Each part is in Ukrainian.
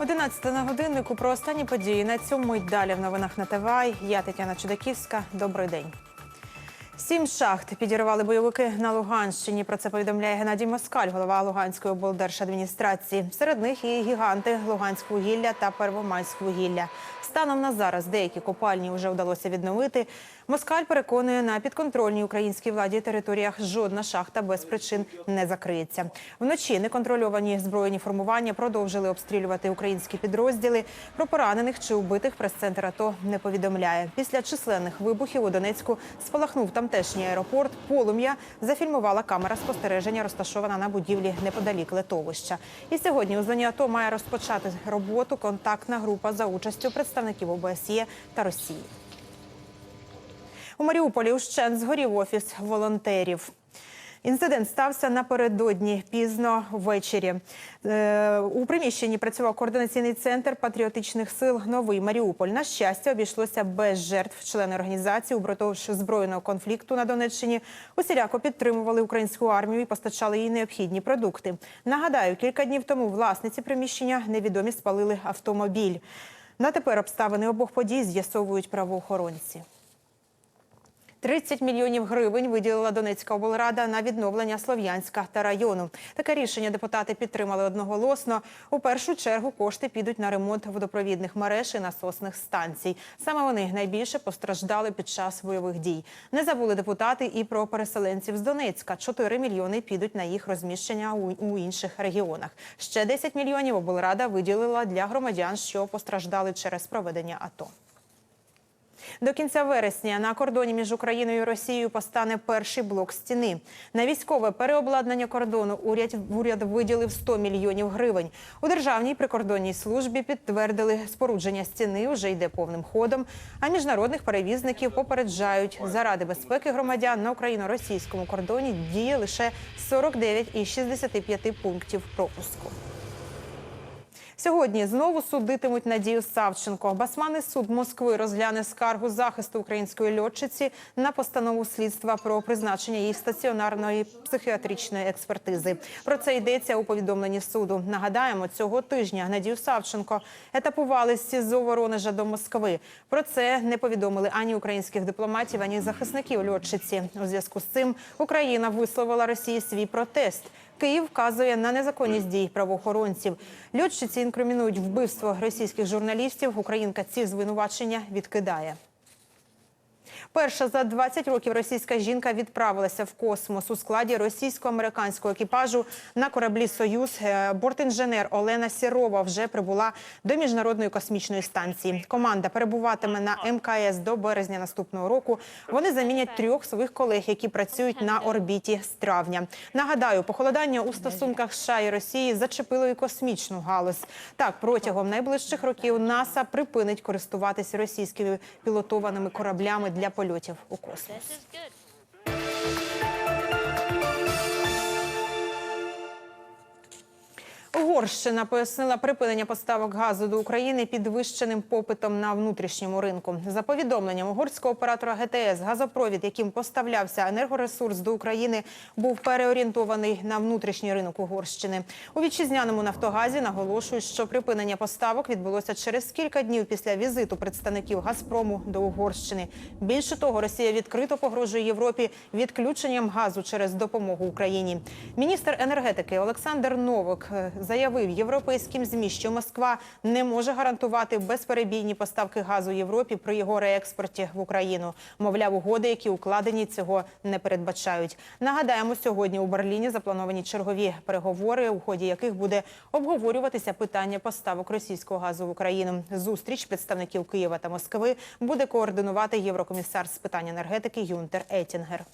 11 на годиннику про останні події на цьому й далі в новинах на ТВА. Я Тетяна Чудаківська. Добрий день. Сім шахт підірвали бойовики на Луганщині. Про це повідомляє Геннадій Москаль, голова Луганської облдержадміністрації. Серед них і гіганти Луганськвугілля та Первомайськвугілля. Станом на зараз деякі копальні вже вдалося відновити. Москаль переконує, на підконтрольній українській владі територіях жодна шахта без причин не закриється. Вночі неконтрольовані збройні формування продовжили обстрілювати українські підрозділи. Про поранених чи убитих прес-центр АТО не повідомляє. Після численних вибухів у Донецьку спалахнув тамтешній аеропорт. Полум'я зафільмувала камера спостереження, розташована на будівлі неподалік литовища. І сьогодні у зоні АТО має розпочати роботу контактна група за участю представників ОБСЄ та Росії. У Маріуполі ущен згорів офіс волонтерів. Інцидент стався напередодні пізно ввечері. Е, У приміщенні працював координаційний центр патріотичних сил Новий Маріуполь. На щастя, обійшлося без жертв. Члени організації упродовж збройного конфлікту на Донеччині усіляко підтримували українську армію і постачали їй необхідні продукти. Нагадаю, кілька днів тому власниці приміщення невідомі спалили автомобіль. На тепер обставини обох подій з'ясовують правоохоронці. 30 мільйонів гривень виділила Донецька облрада на відновлення Слов'янська та району. Таке рішення депутати підтримали одноголосно. У першу чергу кошти підуть на ремонт водопровідних мереж і насосних станцій. Саме вони найбільше постраждали під час бойових дій. Не забули депутати і про переселенців з Донецька. 4 мільйони підуть на їх розміщення у, інших регіонах. Ще 10 мільйонів облрада виділила для громадян, що постраждали через проведення АТО. До кінця вересня на кордоні між Україною і Росією постане перший блок стіни. На військове переобладнання кордону уряд, уряд виділив 100 мільйонів гривень. У державній прикордонній службі підтвердили, спорудження стіни вже йде повним ходом. А міжнародних перевізників попереджають, заради безпеки громадян на україно-російському кордоні діє лише 49 із 65 пунктів пропуску. Сьогодні знову судитимуть Надію Савченко. Басманний суд Москви розгляне скаргу захисту української льотчиці на постанову слідства про призначення її стаціонарної психіатричної експертизи. Про це йдеться у повідомленні суду. Нагадаємо, цього тижня Надію Савченко етапували з СІЗО Воронежа до Москви. Про це не повідомили ані українських дипломатів, ані захисників льотчиці. У зв'язку з цим Україна висловила Росії свій протест. Київ вказує на незаконність дій правоохоронців. Льотчиці інкримінують вбивство російських журналістів. Українка ці звинувачення відкидає. Перша за 20 років російська жінка відправилася в космос у складі російсько-американського екіпажу на кораблі Союз. Е, Бортінженер Олена Сірова вже прибула до міжнародної космічної станції. Команда перебуватиме на МКС до березня наступного року. Вони замінять трьох своїх колег, які працюють на орбіті з травня. Нагадаю, похолодання у стосунках США і Росії зачепило і космічну галузь. Так, протягом найближчих років НАСА припинить користуватися російськими пілотованими кораблями для польотів у космос. Угорщина пояснила припинення поставок газу до України підвищеним попитом на внутрішньому ринку. За повідомленням угорського оператора ГТС, газопровід, яким поставлявся енергоресурс до України, був переорієнтований на внутрішній ринок Угорщини. У вітчизняному Нафтогазі наголошують, що припинення поставок відбулося через кілька днів після візиту представників Газпрому до Угорщини. Більше того, Росія відкрито погрожує Європі відключенням газу через допомогу Україні. Міністр енергетики Олександр Новок е, заявив європейським змі, що Москва не може гарантувати безперебійні поставки газу Європі при його реекспорті в Україну. Мовляв, угоди, які укладені, цього не передбачають. Нагадаємо, сьогодні у Берліні заплановані чергові переговори, у ході яких буде обговорюватися питання поставок російського газу в Україну. Зустріч представників Києва та Москви буде координувати єврокомісар з питань енергетики Юнтер Етінгер.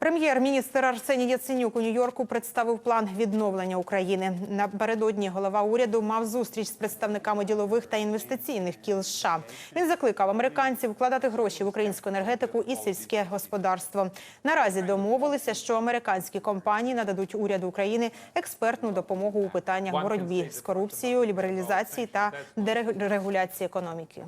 Прем'єр-міністр Арсеній Яценюк у Нью-Йорку представив план відновлення України. Напередодні голова уряду мав зустріч з представниками ділових та інвестиційних кіл США. Він закликав американців вкладати гроші в українську енергетику і сільське господарство. Наразі домовилися, що американські компанії нададуть уряду України експертну допомогу у питаннях боротьбі з корупцією, лібералізації та дерегуляції економіки.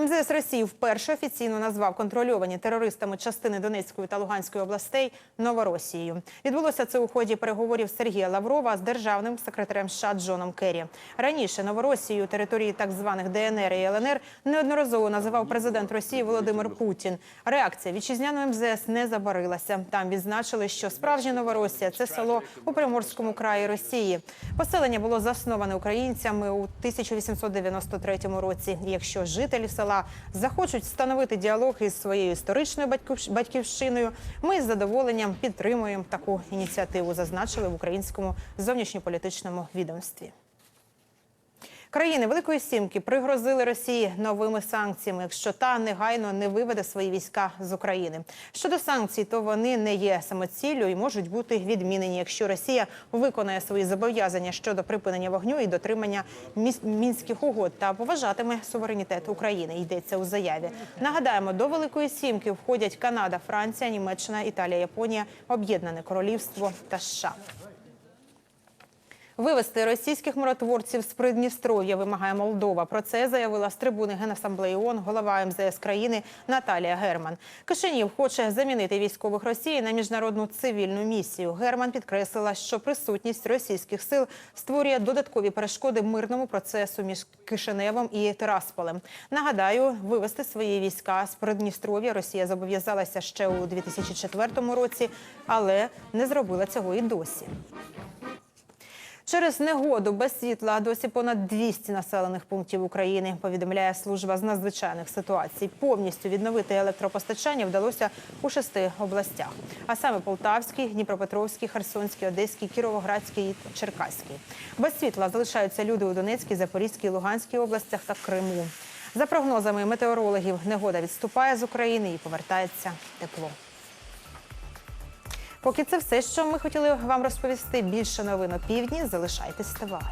МЗС Росії вперше офіційно назвав контрольовані терористами частини Донецької та Луганської областей Новоросією. Відбулося це у ході переговорів Сергія Лаврова з державним секретарем США Джоном Керрі. Раніше Новоросією території так званих ДНР і ЛНР неодноразово називав президент Росії Володимир Путін. Реакція вітчизняного МЗС не забарилася. Там відзначили, що справжня Новоросія це село у Приморському краї Росії. Поселення було засноване українцями у 1893 році. Якщо жителі села захочуть встановити діалог із своєю історичною батьківщ- батьківщиною, ми з задоволенням підтримуємо таку ініціативу, зазначили в українському зовнішньополітичному відомстві. Країни Великої Сімки пригрозили Росії новими санкціями, якщо та негайно не виведе свої війська з України. Щодо санкцій, то вони не є самоціллю і можуть бути відмінені, якщо Росія виконає свої зобов'язання щодо припинення вогню і дотримання мінських угод та поважатиме суверенітет України. Йдеться у заяві. Нагадаємо, до Великої Сімки входять Канада, Франція, Німеччина, Італія, Японія, Об'єднане Королівство та США. Вивести російських миротворців з Придністров'я вимагає Молдова. Про це заявила з трибуни Генасамблеї ООН голова МЗС країни Наталія Герман. Кишинів хоче замінити військових Росії на міжнародну цивільну місію. Герман підкреслила, що присутність російських сил створює додаткові перешкоди мирному процесу між Кишиневом і Тирасполем. Нагадаю, вивести свої війська з Придністров'я Росія зобов'язалася ще у 2004 році, але не зробила цього і досі. Через негоду без світла досі понад 200 населених пунктів України, повідомляє служба з надзвичайних ситуацій. Повністю відновити електропостачання вдалося у шести областях, а саме Полтавській, Дніпропетровській, Херсонській, Одеській, Кіровоградській і Черкаській. Без світла залишаються люди у Донецькій, Запорізькій, Луганській областях та Криму. За прогнозами метеорологів, негода відступає з України і повертається тепло. Поки це все, що ми хотіли вам розповісти. Більше новин о півдні. Залишайтесь тивай.